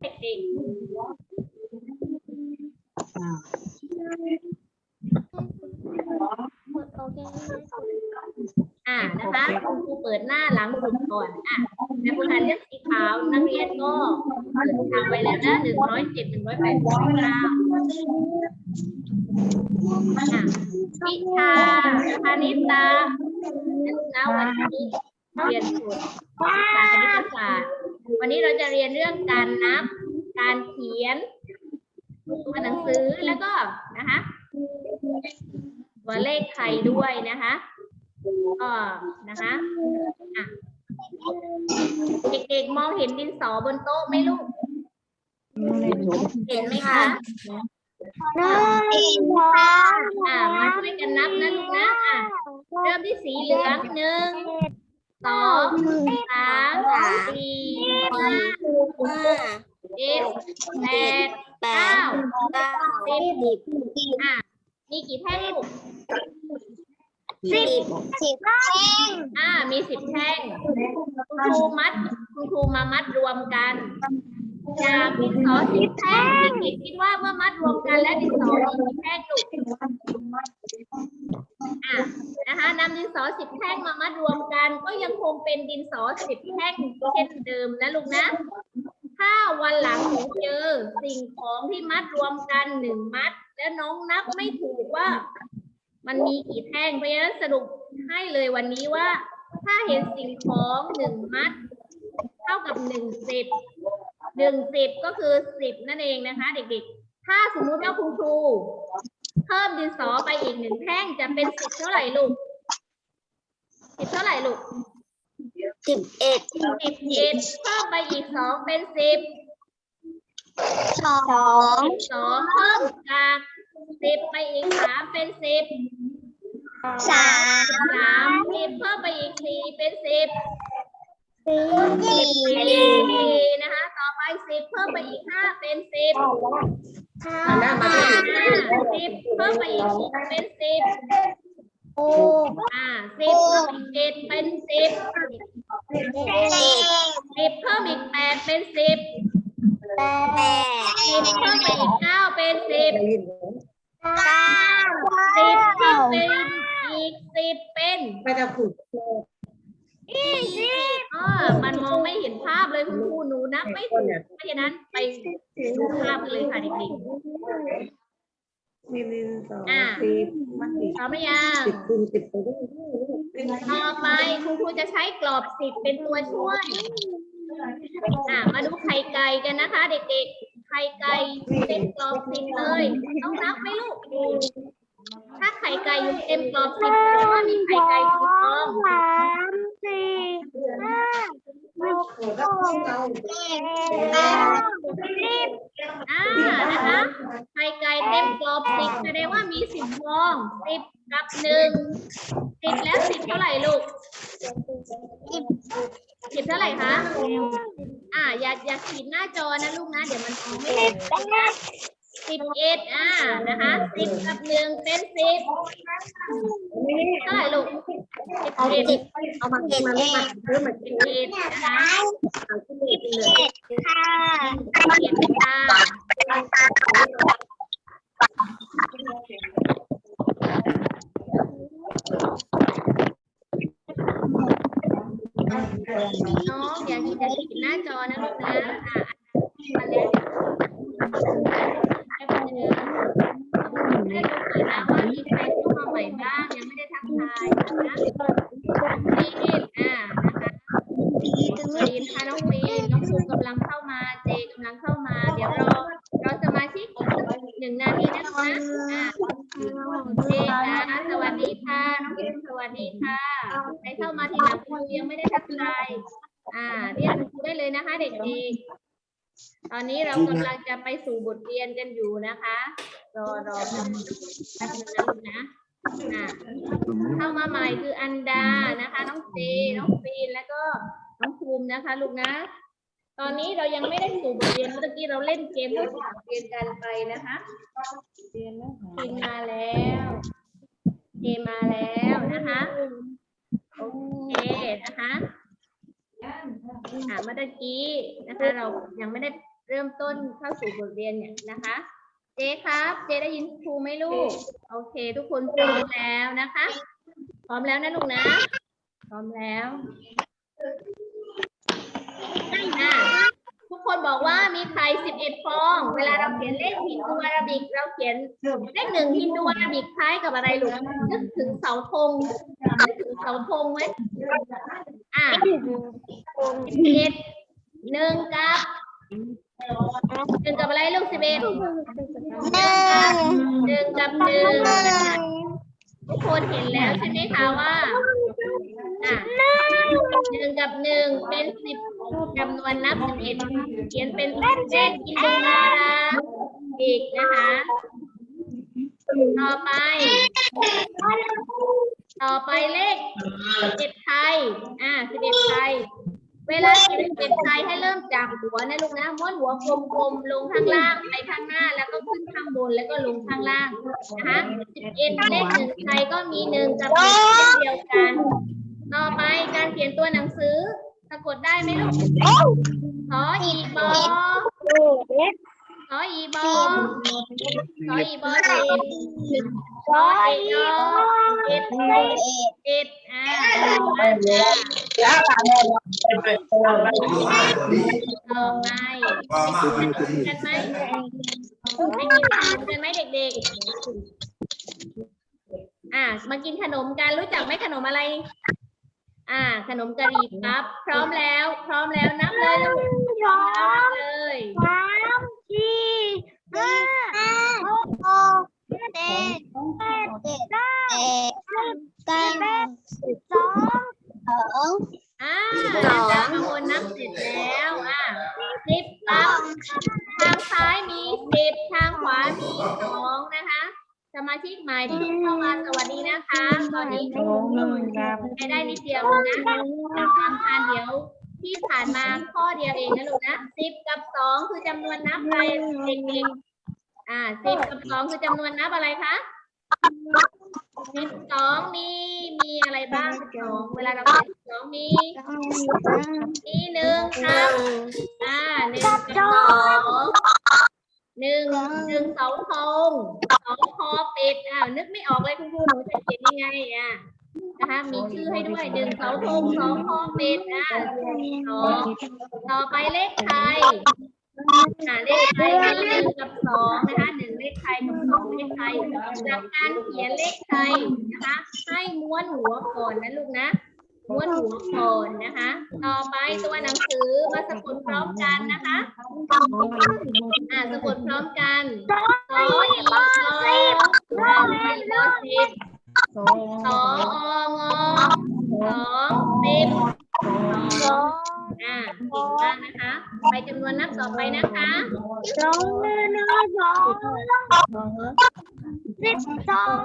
เด็กๆอ่านะคะคุณครูเปิดหน้าหลังสุดก่อนอะในคุณอ่านเรื่องสีขาวนักเรียนก็เปิดทางไว้แล้วนะหนึ่งร้อยเจ็ดหนึ่งร้อยแปดสิบเก้าอะวิชาคณิตศาสตร์นะวันนี้เรียนสูตรวิชาคณิตศาสตร์ วันนี้เราจะเรียนเรื่องการนับ การเขียนตัวหนังสือแล้วก็นะคะตัวเลขไทยด้วยนะคะก็นะคะเด็กๆมองเห็นดินสอบนโต๊ะไหมลูก เห็นไหมคะอ่ามาช่วยกันนับนะลูกนะอะเริ่มที่สีเหลืองหนึ่ง สองสามสี่ห้าเจ็ดแปดเก้าสิบอะมีกี่แท่งลูกสิบสิบแท่งอ่ามีสิบแท่งคุณครูมัดคุณครูมามัดรวมกัน จากดินสอสิบแท่งเด็กคิดว่าเมื่อมัดรวมกันแล้วดินสอมีแท่งลูกอะนะคะนำดินสอสิบแท่งมามัดรวมกัน ก็ยังคงเป็นดินสอสิบแท่งเช่นเดิมนะลูกนะ ถ้าวันหลังหนูเจอสิ่งของที่มัดรวมกันหนึ่งมัด แล้วน้องนับไม่ถูกว่า มันมีกี่แท่งเพราะฉะนั้นสรุปให้เลยวันนี้ว่า ถ้าเห็นสิ่งของหนึ่งมัด เท่ากับหนึ่งสิบ หนึ่งสิบก็คือสิบนั่นเองนะคะ เด็กๆ ถ้าสมมุติว่าคุณครูเพิ่มดินสอไปอีกหนึ่งแท่งจะเป็นสิบเท่าไหร่ลูกสิบเท่าไหร่ลูกสิบเอ็ดสิบเอ็ดเพิ่มไปอีกสองเป็นสิบสองสองเพิ่มจากสิบไปอีกสามเป็นสิบสามสามสิบเพิ่มไปอีกสี่เป็นสิบ สี่สี่นะคะ ต่อไปสิบเพิ่มไปอีกห้าเป็นสิบห้าห้าสิบเพิ่มไปอีกหกเป็นสิบหกอ่าสิบเพิ่มอีกเจ็ดเป็นสิบเจ็ดสิบเพิ่มอีกแปดเป็นสิบแปดสิบเพิ่มไปอีกเก้าเป็นสิบเก้าสิบเพิ่มไปอีกสิบเป็นไม่จะผูก ยี่สิบอ่ามันมองไม่เห็นภาพเลยคุณครูหนูนับไม่ถูกเพราะฉะนั้นไปดูภาพกันเลยค่ะเด็กมีลินสองสิบมันสิบๆพร้อมหรือยัง สิบคูณสิบไปด้วยต่อไปคุณครูจะใช้กรอบสิบเป็นตัวช่วยอ่ามาดูไข่ไก่กันนะคะ เด็กๆ ไข่ไก่เต็มกรอบสิบเลย ต้องนับไหมลูก ถ้าไข่ไก่อยู่เต็มกรอบสิบแปลว่ามีไข่ไก่กี่ฟอง สาม สี่ห้าหกเจ็ดแปดสิบอ่านะคะไข่ไก่เต็มกรอบสิบแสดงว่ามีสิบฟองสิบกับหนึ่งสิบแล้วสิบเท่าไหร่ลูกสิบสิบเท่าไหร่คะอ่าอย่าอย่าขีดหน้าจอนะลูกนะ เดี๋ยวมันมองไม่เห็น สิบเอ็ดอ่านะคะสิบกับหนึ่งเป็นสิบเท่าไหร่ลูกสิบเอ็ดสิบเอามามาไม่มาเริ่มมาสิบเอ็ดนะคะเอาเลยเลยเจ็ดค่ะสิบเอ็ดค่ะน้องอย่าขีดอย่าขีดหน้าจอนะลูกนะอ่ามาแล้ว แป๊บนึงแม่ดูก่อนนะว่ามีใครเข้ามาใหม่บ้างยังไม่ได้ทักทายนะคะฟีนอ่านะคะปีตรงสวัสนี้ดีนะคะน้องฟีนน้องภูกำลังเข้ามาเจกำลังเข้ามา เดี๋ยวรอรอสมาชิกอีกหนึ่งนาทีนะคะอ่าเจนะสวัสดีค่ะน้องภูสวัสดีค่ะใครเข้ามาทีหลังยังไม่ได้ทักทายอ่าเรียกครูได้เลยนะคะ เด็กๆ ตอนนี้เรากำลังจะไปสู่บทเรียนกันอยู่นะคะ รอรอแป๊บนึงนะลูกนะอ่าเข้ามาใหม่คืออันดานะคะ น้องเจน้องฟีนแล้วก็น้องภูมินะคะ ลูกนะ ตอนนี้เรายังไม่ได้สู่บทเรียนเมื่อกี้เราเล่นเกมด้วยบทเรียนกันไปนะคะฟีนมาแล้วเจมาแล้วนะคะโอเคนะคะอ่าเมื่อกี้นะคะ เรายังไม่ได้ เริ่มต้นเข้าสู่บทเรียนเนี่ยนะคะ เจครับ เจได้ยินครูไหมลูก โอเค ทุกคนพร้อมแล้วนะคะ พร้อมแล้วนะลูกนะ พร้อมแล้วอะทุกคนบอกว่ามีไข่สิบเอ็ดฟอง เวลาเราเขียนเลขฮินดูอาราบิก เราเขียนเลขหนึ่งฮินดูอาราบิกคล้ายกับอะไรลูกนึกถึงเสาธงนึกถึงเสาธงไหมอะสิบเอ็ดหนึ่งกับ หนึ่งกับอะไรลูกสิบเอ็ดหนึ่งกับหนึ่งทุกคนเห็นแล้วใช่ไหมคะว่าอะหนึ่งกับหนึ่งเป็นสิบจำนวนนับสิบเอ็ดเขียนเป็นเลขอินโดนาราอีกนะคะ ต่อไป ต่อไปเลขสิบเอ็ดไทย อ่าสิบเอ็ดไทย เวลาเขียนสิบเอ็ดไทยให้เริ่มจากหัวนะลูกนะม้วนหัวกลมๆลงข้างล่างไปข้างหน้า แล้วก็ขึ้นข้างบนแล้วก็ลงข้างล่างนะคะสิบเอ็ดเลขหนึ่งไทยก็มีหนึ่งกับหนึ่งเช่นเดียวกัน ต่อไปการเขียนตัวหนังสือสะกดได้ไหมลูกขออีบอ ขออีบอขออีบอสิบขออียอเอ็ดเอ็ดอ่าอ่าต่อไปกันไหมไม่กินขนมกันไหมเด็กๆ อ่ามากินขนมกันรู้จักไหมขนมอะไร อ่า ขนมกะหรี่ปั๊บพร้อมแล้ว พร้อมแล้วนับเลยลูกนับเลยสามสี่ ห้าหกเจ็ดแปดเก้าสิบสองอ่าอาจารย์มาวนนับเสร็จแล้วอ่าสิบปั๊บทางซ้ายมีสิบทางขวามีสองนะคะ สมาชิกใหม่ที่เพิ่งเข้ามาสวัสดีนะคะตอนนี้ให้ได้นิดเดียวนะจากทำทานเดี๋ยว ที่ผ่านมาข้อเดียวเองนะลูกนะสิบกับสองคือจำนวนนับอะไรเด็กๆอ่าสิบกับสองคือจำนวนนับอะไรคะสิบสองมีมีอะไรบ้างสิบสองเวลาเราเขียนสิบสองมีมีหนึ่งครับอ่าหนึ่งกับสองหนึ่งหนึ่งเสาธงสองคอเป็ดอ่านึกไม่ออกเลยคุณครูหนูจะเขียนยังไงอะ นะคะ มีชื่อให้ด้วยหนึ่งเสาธงสองคอเป็ดอ่าสองต่อไปเลขไทยอ่าเลขไทยมีหนึ่งกับสองนะคะหนึ่งเลขไทยกับสองเลขไทยหลักการเขียนเลขไทยนะคะ ให้ม้วนหัวก่อนนะลูกนะม้วนหัวก่อนนะคะ ต่อไปตัวหนังสือมาสะกดพร้อมกันนะคะอ่าสะกดพร้อมกันสออีบอสออ่าไป บอสิบสอองอสองสิบสองอ่าเก่งมากนะคะ ไปจำนวนนับต่อไปนะคะสองหนึ่งสองสิบสอง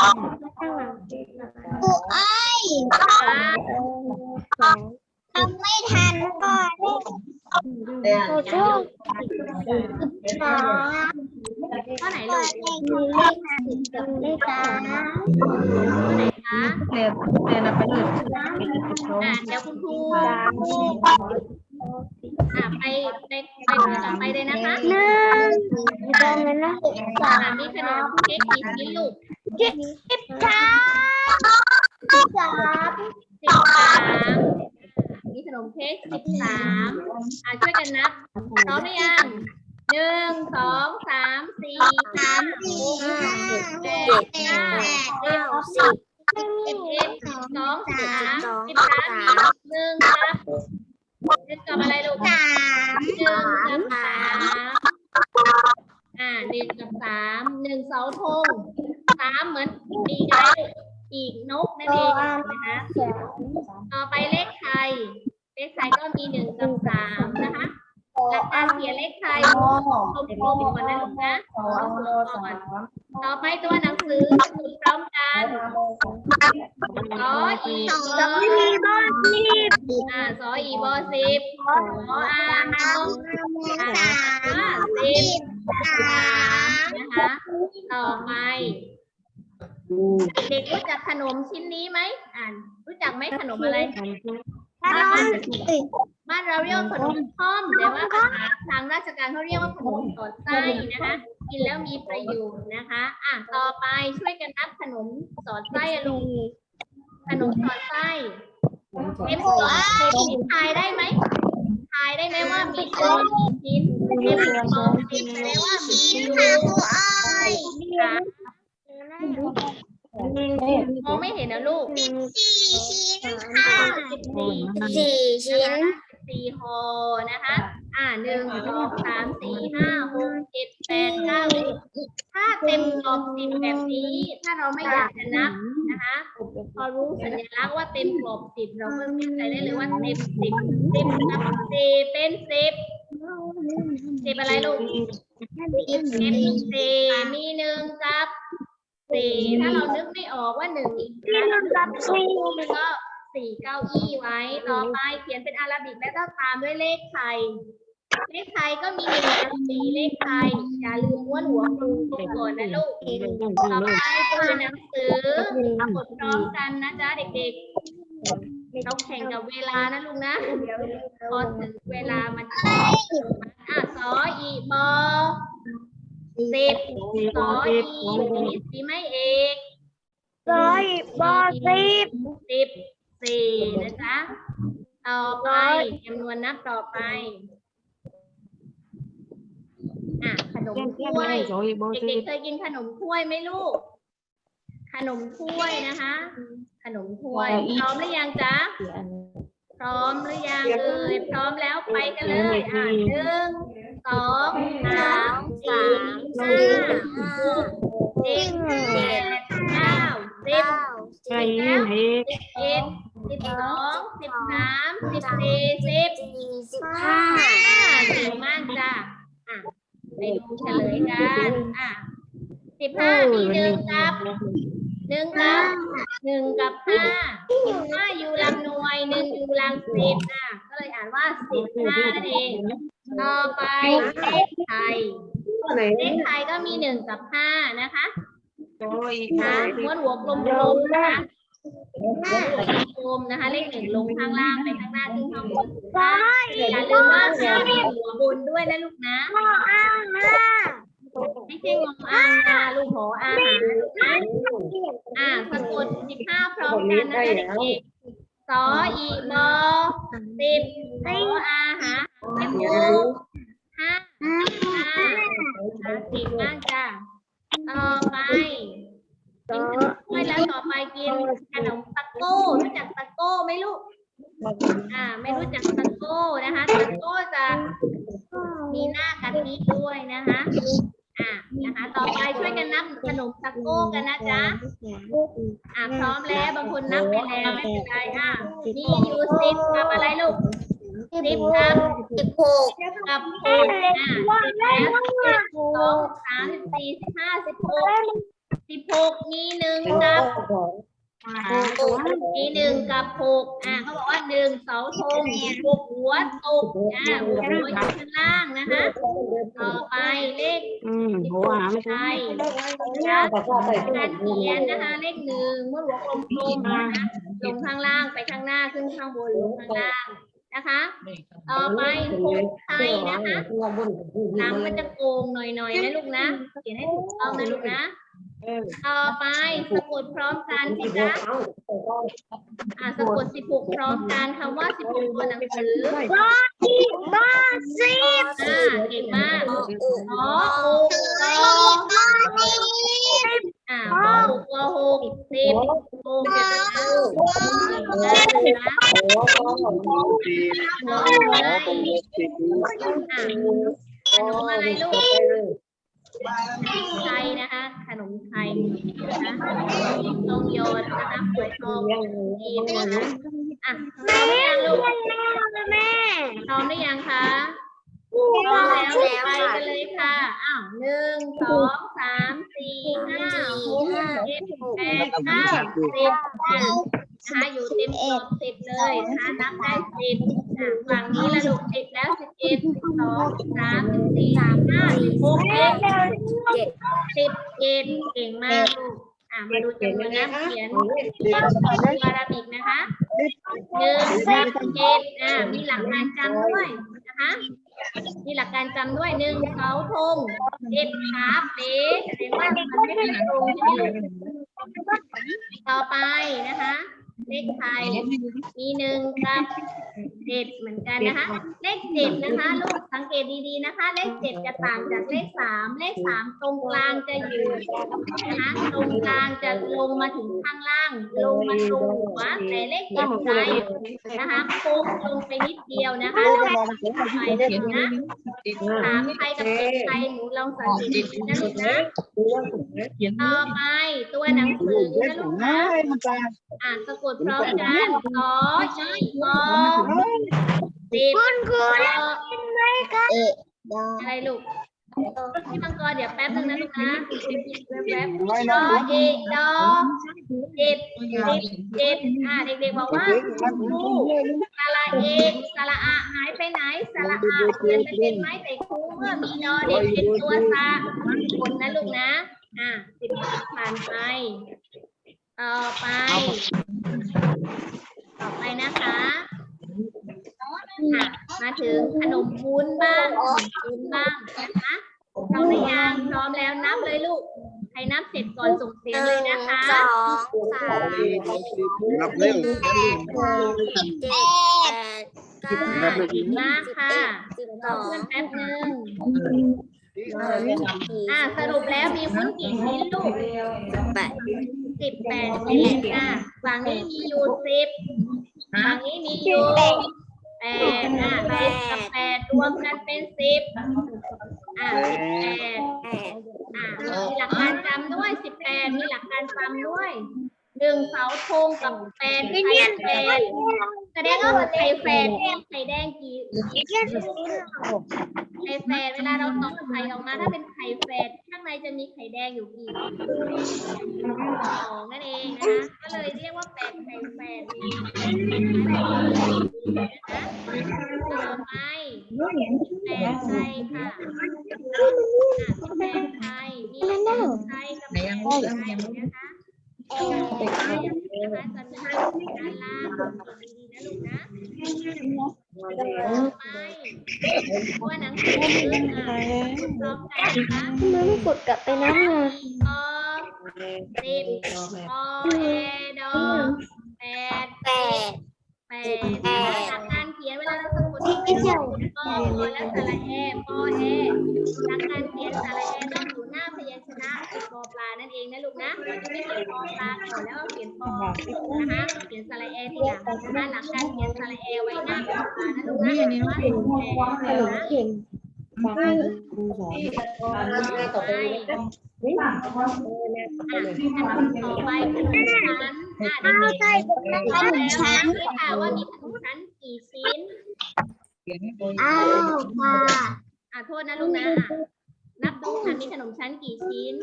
อ่าทำไม่ทันก่อนขอโทษสอง ข้อไหนลูกเลขสิบกับเลขสามข้อไหนคะเรียนเรียนไปเลยอ่าเดี๋ยวคุณครูอ่าไปไปไปตัวต่อไปเลยนะคะหนึ่งตอนนั้นนะสาอ่ามมีขนมเค้กกี่ชิ้นลูกสิบสามสิบสามสิบสามมีขนมเค้กสิบสามอ่าช่วยกันนับพร้อมหรือยัง หนึ่งสองสามสี่ห้าหกเจ็ดแปดเก้าสิบสิบเอ็ดสิบสองสิบสามสิบสามหนึ่งครับหนึ่งกับอะไรลูกสามหนึ่งกับสามอ่าหนึ่งกับสามหนึ่งเสาธงสามเหมือนปีกอะไรปีกนกนั่นเองนะคะต่อไปเลขไทยเลขไทยก็มีหนึ่งกับสามนะคะ หลักการเขียนเลขไทยกลมๆก่อนนะลูกนะก่อนต่อไปตัวหนังสือสมุดพร้อมกันสออีบอมีบ้านสิบอ่าสออีบอสิบสออางออ่าสิบสามนะคะต่อไปเด็กรู้จักขนมชิ้นนี้ไหมอ่านรู้จักไหมขนมอะไร ขนมบ้านเราเรียกว่าขนมท่อมแต่ว่าภาษาทางราชการเขาเรียกว่าขนมสอดไส้นะคะ กินแล้วมีประโยชน์นะคะ อะต่อไปช่วยกันนับขนมสอดไส้อะลุงขนมสอดไส้เอ็มสอดสิบทายได้ไหมทายได้ไหมว่ามีจำนวนกี่ชิ้นเอ็มสองสิบแปลว่ามีอยู่ค่ะ มองไม่เห็นนะลูกสี่ชิ้นค่ะสิบสี่สี่ชิ้นสี่ห่อนะคะ อ่าหนึ่งสองสามสี่ห้าหกเจ็ดแปดเก้าสิบถ้าเต็มกรอบสิบแบบนี้ ถ้าเราไม่อยากจะนับนะคะ พอรู้สัญลักษณ์ว่าเต็มกรอบสิบเราก็เข้าใจได้เลยว่าเต็มสิบสิบกับสี่เป็นสิบสิบอะไรลูกสิบสี่มีหนึ่งกับ สี่ถ้าเรานึกไม่ออกว่าหนึ่งอีกนะเรานึกไม่ออกก็สี่เก้าอี้ไว้ ต่อไปเขียนเป็นอาราบิกแล้วก็ตามด้วยเลขไทย เลขไทยก็มีหนึ่งกับสี่เลขไทยอย่าลืมม้วนหัวกลมตรงก่อนนะลูกต่อไปตัวหนังสือกดพร้อมกันนะจ๊ะเด็กๆเราแข่งกับเวลานะลุงนะเดี๋ยวพอถึงเวลามันจะอะสออีบอ สิบสออีมีสีไม่เอกร้อยบอสิบสิบสี่นะจ๊ะต่อไปจำนวนนับต่อไปอะขนมถ้วยเด็กๆเคยกินขนมถ้วยไหมลูก ขนมถ้วยนะคะ ขนมถ้วยพร้อมหรือยังจ๊ะพร้อมหรือยังเอ่ยพร้อมแล้วไปกันเลยอะหนึ่ง สองสามสี่ห้าหกเจ็ดแปดเก้าสิบสิบสิบเอ็ดสิบสองสิบสามสิบสี่สิบสิบห้าห้าเก่งมากจ้ะอะไปดูเฉลยกันอะสิบห้ามีหนึ่งกับหนึ่งกับหนึ่งกับห้าห้าอยู่ลำหน่วยหนึ่งอยู่ลำสิบอะก็เลยอ่านว่าสิบห้านั่นเอง ต่อไปเลขไทย ไหนเลขไทยก็มีหนึ่งกับห้านะคะค่ะม้วนหัวกลมๆนะคะม้วนหัวกลมๆนะคะ เลขหนึ่งลงข้างล่างไปข้างหน้าขึ้นข้างบนอย่าลืมว่าห้ามีหัวบนด้วยนะลูกนะออ้างนะไม่ใช่งงอางนะลูกหออาหารนะอ่าสะกดสิบห้าพร้อมกันนะเด็กๆ สออีบอสิบหออาหารเจ็ดโมงห้าห้าเก่งมากจ้ะต่อไปกินขนมถ้วแล้วต่อไปกินขนมตะโก้รู้จักตะโก้ไหมลูกอ่า ไม่รู้จักตะโก้นะคะตะโก้จะมีหน้ากะทิด้วยนะคะ อะนะคะ ต่อไปช่วยกันนับขนมตะโก้กันนะจ๊ะอะพร้อมแล้วบางคนนับไปแล้วไม่เป็นไรอะมีอยู่สิบกับอะไรลูกสิบครับสิบหกกับหกอะสิบแล้วสิบเอ็ดสองสามสิบสี่สิบห้าสิบหกสิบหกมีหนึ่งครับ มีหนึ่งกับหกอะเขาบอกว่าหนึ่งเสาธงหกหัวตกอะหัวหัวอยู่ข้างล่างนะคะต่อไปเลขสิบหกไทยนะคะการเขียนนะคะ เลขหนึ่งเมื่อหัวกลมๆนะคะลงข้างล่างไปข้างหน้าขึ้นข้างบนลงข้างล่างนะคะ ต่อไปหกไทยนะคะหลังมันจะโกงหน่อยๆนะลูกนะเขียนให้ถูกต้องนะลูกนะ ต่อไปสะกดพร้อมกันสิจ๊ะอ่าสะกดสิบหกพร้อมกันคำว่าสิบหกตัวหนังสือบอสิบบอสิบอ่าเก่งมากอ๋อโอโอบอสิบอ่าหกหกสิบหกเจ็ดแปดเก้าสิบนะน้องอะขนมอะไรลูก ไทยนะคะ ขนมไทยนะคะต้องโยนนะคะปวดทองจีนนะคะอะพร้อมหรือยังลูกแม่พร้อมหรือยังคะพร้อมแล้วไปกันเลยค่ะอ้าวหนึ่งสองสามสี่ห้าหกเจ็ดแปดเก้าสิบนะคะอยู่เต็มกรอบสิบเลยนะคะนับได้สิบ อะฝั่งนี้ละลูกสิบแล้วสิบเอ็ดสิบสองสิบสามสิบสี่สิบห้าสิบหกเจ็ดสิบเจ็ดเก่งมากลูกอะมาดูจำนวนนับเขียนตัวอาราบิกนะคะหนึ่งสิบเจ็ดอ่ามีหลักการจำด้วยนะคะมีหลักการจำด้วยหนึ่งเสาธงเจ็ดขาเป๊ะแสดงว่ามันไม่ได้ตรงใช่ไหมลูกต่อไปนะคะเลขไทยมีหนึ่งกับ เจ็ดเหมือนกันนะคะ เลขเจ็ดนะคะ ลูกสังเกตดีๆนะคะ เลขเจ็ดจะต่างจากเลขสามเลขสามตรงกลางจะอยู่นะคะตรงกลางจะลงมาถึงข้างล่าง ลงมาตรงหัวแต่เลขเจ็ดใจนะคะโค้งลงไปนิดเดียวนะคะแล้วก็ไปเลยนะถามใครกับเด็กใครหนูลองสังเกตดูนะลูกนะดูว่าถูกไหมต่อไปตัวหนังสือนะลูกนะอ่านสะกดพร้อมกันขอชีกอสิบคุณครูกเป็นไหมคะเอ๊ะอะไรลูกพี่มังกรเดี๋ยวแป๊บนึงนะลูกนะแป๊บๆดอเอกดอเจ็ดสิบเจ็ดอ่าเด็กๆบอกว่าครูสระเอกสระอาหายไปไหนสระอาเปลี่ยนไปเป็นไม้แต่ครูเมื่อมีดอเด็กเป็นตัวสะคนนะลูกนะอะสิบผ่านไปต่อไป ต่อไปนะคะ อะมาถึงขนมวุ้นบ้างขนมวุ้นบ้างนะคะพร้อมหรือยังพร้อมแล้วนับเลยลูก ใครนับเสร็จก่อนส่งเสียงเลยนะคะสองสามนับเร็วแปดหกเจ็ดแปดเก้าอะเก่งมากค่ะสิบสองเพื่อนแป๊บนึงสี่อะสรุปแล้วมีวุ้นกี่ชิ้นลูกแปดสิบแปดชิ้นอะฝั่งนี้มีอยู่สิบฝั่งนี้มีอยู่ ดอะสิบกับแปดรวมกันเป็นสิบอะสิบแปดแปดอะมีหลักการจำด้วยสิบแปดมีหลักการจำด้วย หนึ่งเสาธงกับแปดไข่แปดแสดงว่าไข่แปดเนี่ยไข่แดงกี่ไข่แฝดเวลาเราตอกไข่ออกมาถ้าเป็นไข่แฝดข้างในจะมีไข่แดงอยู่กี่สองนั่นเองนะคะก็เลยเรียกว่าแปดไข่แฝดนะคะต่อไปแปดไข่ค่ะแปดไข่มีแปดไข่กับแปดไข่นะคะ แปดไข่นะคะจะมีด้านล่าดีๆนะลูกนะต่ปตัวหนังสืออะพร้อมกันนะคะทำไมไม่กดกลับไปนั้นอะอสิบอเอดอแปดแปดแปด ยนเวลาเราสะกดที่เป็นปอปอและสระแอปอแอหลักการเขียนสระแอต้องอยู่หน้าพยัญชนะคือปอปลานั่นเองนะลูกนะเราจะไม่เขียนปอปลาก่อนแล้วก็เขียนปอนะคะเขียนสระแอทีหลังนะคะหลักการเขียนสระแอไว้หน้าปอปลานะลูกนะเห็นว่าแอนะ เก่งต่อไปนี่อะขนมต่อไปขนมชั้นอะเด็กๆใช่ขนมชั้นนี่ค่ะว่ามีขนมชั้นกี่ชิ้นอ้าวค่ะอะโทษนะลูกนะอะนับดูค่ะมีขนมชั้นกี่ชิ้น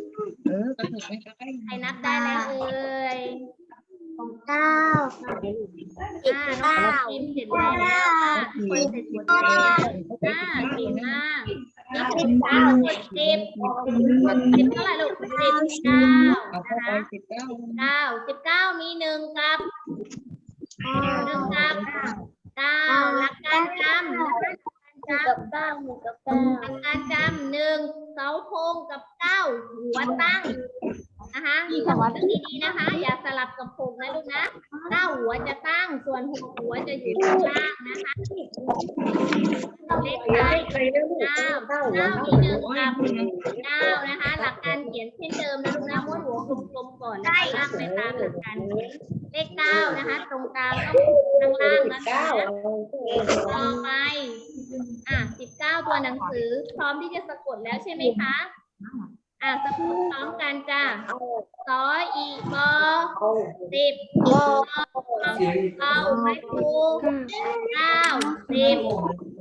ใครนับได้แล้วเอ่ยเก้าสิบ อ่าน้เก้าองพิมพ์เสร็จแล้วอะทุกคนเสร็จหมดแล้วอ่าเก่งมากนี่สิบเก้าสิบสิบสิบเท่าไหร่ลูกสิบเก้านะคะสิบเก้าสิบเก้ามีหนึ่งกับหนึ่งกับเก้าหลักการจำหลักการจำกับเก้าหนึ่งกับเก้าหลักการจำหนึ่งเสาธงกับเก้าหัวตั้ง นะคะจำดีๆนะคะ อย่าสลับกับหกนะลูกนะเก้าหัวจะตั้งส่วนหกหัวจะอยู่ข้างล่างนะคะเลขเก้าเก้าเก้ามีหนึ่งกับเก้านะคะ หลักการเขียนเช่นเดิมนะลูกนะม้วนหัวกลมๆก่อนแล้วลากไปตามหลักการเลขเก้านะคะ ตรงกลางต้องข้างล่างนะคะต่อไปอะสิบเก้าตัวหนังสือ พร้อมที่จะสะกดแล้วใช่ไหมคะ อะสะกดพร้อมกันจ้ะสออีกอสิบกอเก้าไม้ครูเก้าสิบ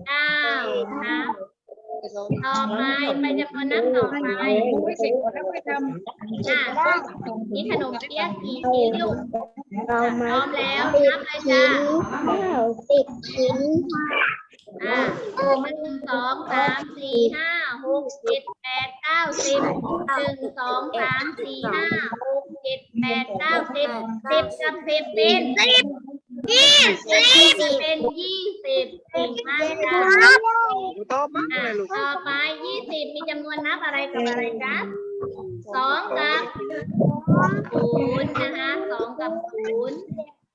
เก้าค่ะต่อไปไปจำนวนนับต่อไปอะนี่ขนมเปี๊ยะกี่ชิ้นลูกพร้อมแล้วนับเลยจ้ะเก้าสิบชิ้น อ่าหนึ่งสองสามสี่ห้าหกเจ็ดแปดเก้าสิบหนึ่งสองสามสี่ห้าหกเจ็ดแปดเก้าสิบสิบกับสิบเป็นสิบยี่สิบเป็นยี่สิบเก่งมากค่ะตอบมาอะเลยลูกต่อไปยี่สิบมีจำนวนนับอะไรกับอะไรจ๊ะสองกับศูนย์นะคะสองกับศูนย์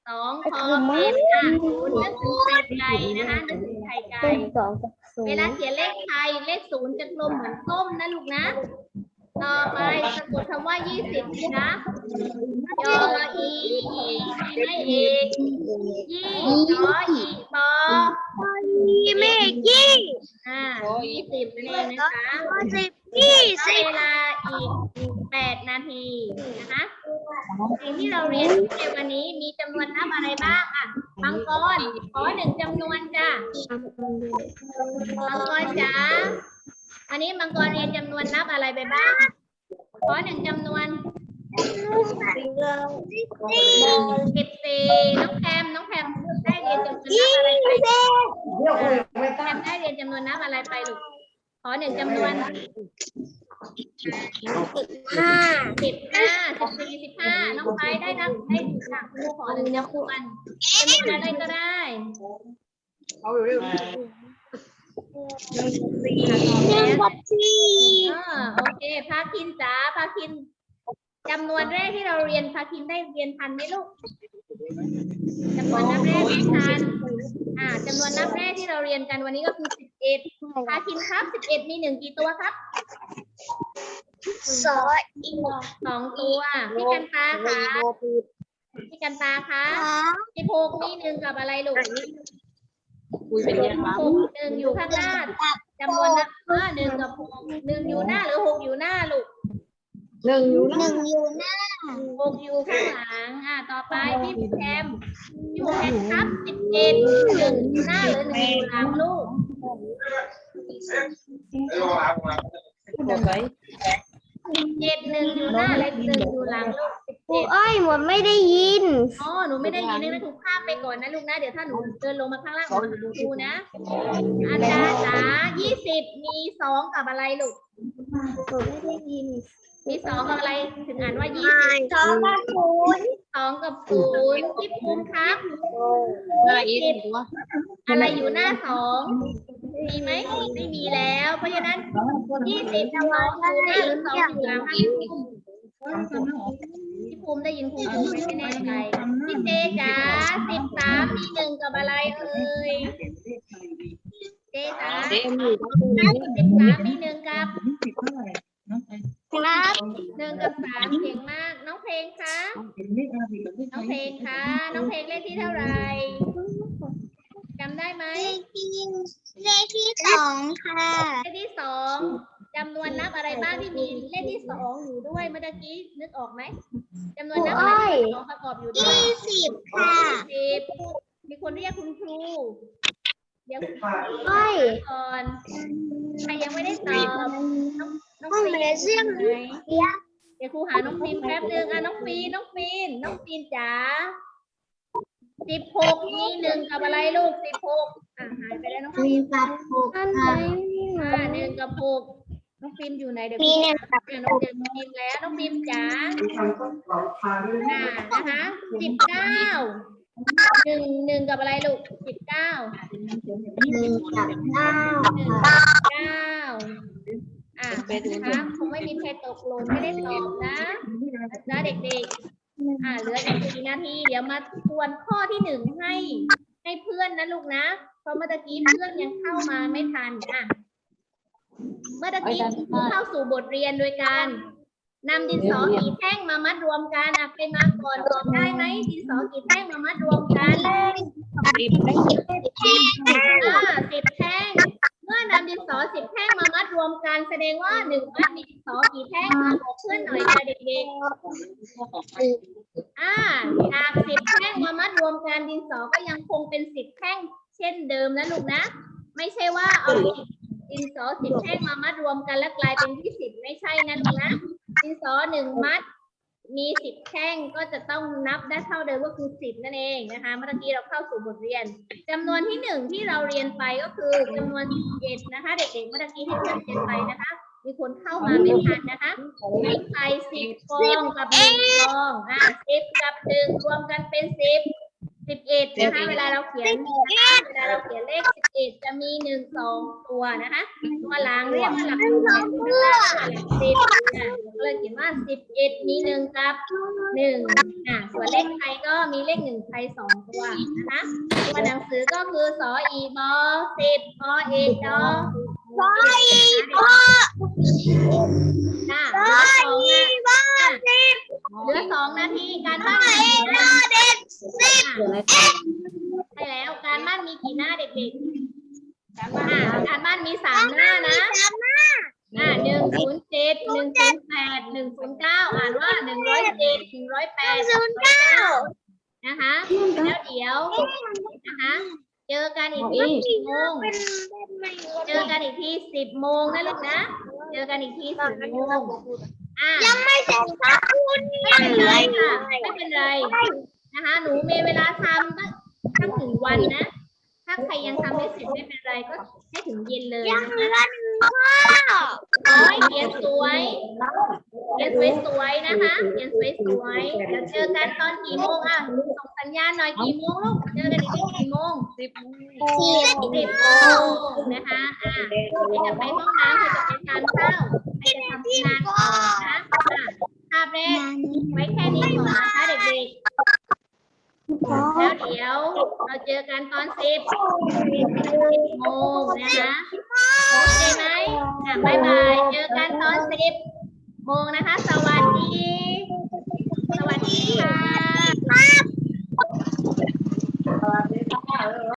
สองพอเป็ดอะศูนย์นึกถึงไข่ไก่นะคะนึกถึงไข่ไก่ สองกับศูนเวย์ลาเขียนเลขไทยเลขศูนย์จะกลมเหมือนส้มนะลูกนะ ต่อไปสะกดคำว่ายี่สิบนะยออีอีไม่เอกยี่ยออีปอยี่ไม่ยี่อ่ายี่สิบนั่นเองนะคะสิบยี่สิบเวลาอีกแปดนาทีนะคะสิ่งที่เราเรียนในวันนี้มีจำนวนนับอะไรบ้างอะมังกรขอหนึ่งจำนวนจ้ะมังกรจ๋า วันนี้มังกรเรียนจำนวนนับอะไรไปบ้าง ขอหนึ่งจำนวนสิบสี่น้องแพมน้องแพมได้เรียนจำนวนนับอะไรไปแพมได้เรียนจำนวนนับอะไรไปลูก ขอหนึ่งจำนวนห้าสิบห้าสิบสี่สิบห้าน้องไปได้นับได้จากครูขอหนึ่งจำนวนจำนวนอะไรก็ได้ เอาเร็ว หนึ่งกับสี่อ่าโอเคพาคินจ๋าพาคินจำนวนแรกที่เราเรียนพาคินได้เรียนทันไหมลูกจำนวนนับแรกไม่ทันอ่าจำนวนนับแรกที่เราเรียนกันวันนี้ก็คือสิบเอ็ดพาคินครับสิบเอ็ดมีหนึ่งกี่ตัวครับสองอีกสองตัวพี่กันตาคะพี่กันตาคะสามสิบหกมีหนึ่งกับอะไรลูก คุยเป็นยังไงหนึ่งอยู่ข้างหน้าจำนวนนับเออหนึ่งกับหกหนึ่งอยู่หน้าหรือหกอยู่หน้าลูกหนึ่งอยู่หน้าหกอยู่ข้างหลังอ่าต่อไปพี่แคมพี่แคมครับสิบเอ็ดหนึ่งอยู่หน้าหรือหนึ่งอยู่หลังลูกสิบเจ็ดหนึ่งอยู่หน้าและหนึ่งอยู่หลังลูก รูเจ็ดอ้อยหมดไม่ได้ยินอ๋อหนูไม่ได้ยินเลยถูกข้ามไปก่อนนะลูกนะเดี๋ยวถ้าหนูเดินลงมาข้างล่างหนูจะดูนะอาจารย์จ๋ายี่สิบมีสองกับอะไรลูกหนูไม่ได้ยิน มีสองกับอะไรถึงอ่านว่ายี่สิบสองกับศูนย์สองกับศูนย์ที่ภูมิครับอะไรอีกตัวอะไรอยู่หน้าสองมีไหมไม่มีแล้ว เพราะฉะนั้นยี่สิบสองอยู่หน้าหรือสองอยู่หลัง คะพี่ภูมิได้ยินครูภูมิไหมไม่แน่ใจพี่เจจ๋าสิบสามมีหนึ่งกับอะไรเอ่ยเจจ๋าเด็กมีสิบสามมีหนึ่งกับครับหนึ่งกับสามเก่งมาก น้องเพลงคะน้องเพลงคะน้องเพลงเลขที่เท่าไหร่จำได้ไหมเลขที่เลขที่สองค่ะเลขที่สอง จำนวนนับอะไรบ้างที่มีเลขที่สองอยู่ด้วยเมื่อกี้นึกออกไหมจำนวนนับอะไรที่มีสองประกอบอยู่ด้วยยี่สิบค่ะสิบมีคนเรียกคุณครู เดี๋ยวคุณครูอ้อยก่อนใครยังไม่ได้ตอบน้องน้องห้องฟีเรียนเสี่ยงไหนเดี๋ยวครูหาน้องฟีนแป๊บนึงอะน้องฟีนน้องฟีนน้องฟีนจ๋าสิบหกมีหนึ่งกับอะไรลูกสิบหกอะหายไปแล้วน้องฟีมีนกับหกอันไหนค่ะอ่าหนึ่งกับหก น้องฟิล์มอยู่ไหนเดี๋ยวมีพี่หนึ่งกับอ่าน้องเจอฟิล์มแล้วน้องฟิล์มจ๋าอ่านะคะสิบเก้าหนึ่งหนึ่งกับอะไรลูกสิบเก้าหนึ่งกับเก้าหนึ่งค่ะกับเก้าอ่านะคะคงไม่มีใครตกหล่นไม่ได้ตอบนะนะเด็กๆ อ่าเหลืออีกสี่นาทีเดี๋ยวมาทวนข้อที่หนึ่งให้ให้เพื่อนนะลูกนะ เพราะเมื่อตะกี้เพื่อนยังเข้ามาไม่ทันอะ เมื่อตะกี้ครูเข้าสู่บทเรียนโดยการนำดินสอกี่แท่งมามัดรวมกันอะเป็นมาก่อนตอบได้ไหมดินสอกี่แท่งมามัดรวมกันรีบได้อ่าสิบแท่งเมื่อนำดินสอสิบแท่งมามัดรวมกัน แสดงว่าหนึ่งมัดมีดินสอกี่แท่งมาบอกเพื่อนหน่อยค่ะเด็กๆอ่าจากสิบแท่งมามัดรวมกันดินสอก็ยังคงเป็นสิบแท่งเช่นเดิมนะลูกนะ ไม่ใช่ว่าเอา ดินสอสิบแท่งมามัดรวมกันแล้วกลายเป็นยี่สิบไม่ใช่นะลูกนะดินสอหนึ่งมัด มีสิบแท่งก็จะต้องนับได้เท่าเดิมก็คือสิบนั่นเองนะคะเมื่อกี้เราเข้าสู่บทเรียนจำนวนที่หนึ่งที่เราเรียนไปก็คือจำนวนเจ็ดนะคะ เด็กๆเมื่อกี้ที่เพื่อนเรียนไปนะคะ มีคนเข้ามาไม่ทันนะคะมีไข่สิบฟองกับหนึ่งฟองอะสิบกับหนึ่งรวมกันเป็นสิบ สิบเอ็ดนะคะ เวลาเราเขียนนะคะเวลาเราเขียนเลขสิบเอ็ดจะมีหนึ่งสองตัวนะคะตัวหลังเรียกว่าหลักหน่วยตัวหน้าหลักสิบอะก็เลยเขียนว่าสิบเอ็ดมีหนึ่งกับหนึ่งอะส่วนเลขไทยก็มีเลขหนึ่งไทยสองตัวนะคะตัวหนังสือก็คือสออีบอสิบพอเอกดอซอยโบจ้าซเหลืออสองยนะโบสิบ เหลือสองนาทีการบ้านซอยโบเด็ดสิบใช่แล้วการบ้านมีกี่หน้าเด็กๆการบ้านการบ้านมีสามหน้านะหน้าอ่าหนึ่งศูนย์เจ็ดหนึ่งศูนย์แปดหนึ่งศูนย์เก้าอ่านว่าหนึ่งร้อยเจ็ดหนึ่งร้อยแปดศูนย์เก้านะคะแล้วเดี๋ยวนะคะเจอกันอีกทีกี่โมงเจอกันอีกทีสิบโมงนะลูกนะ เจอกันอีกทีสิบโมง ยังไม่เสร็จครับคุณไม่เป็นไรค่ะไม่เป็นไรนะคะ หนูมีเวลาทำตั้งตั้งถึงวันนะ ถ้าใครยังทำไม่เสร็จไม่เป็นไรก็ให้ถึงเย็นเลยยังนะเหลืคะอหนึ่งข้อขอให้เขียนสวยเขียนสวยๆนะคะเขียนสวยๆเดี๋ยวเจอกันตอนกี่โมงอะส่งสัญญาณหน่อยกี่โมงลูกเจอกันอีกทีกี่โมงสิบสี่สิบโมงนะคะอ่าใครจะไปห้องน้ำใครจะไปทานข้าวใครจะทำงานต่อนะอะภาพแรกไว้แค่นี้ก่อนนะคะเด็กๆ แล้วเดี๋ยวเราเจอกันตอนสิบโมงนะคะโอเคไหมอะบายบาย เจอกันตอนสิบโมงนะคะ สวัสดี สวัสดีค่ะ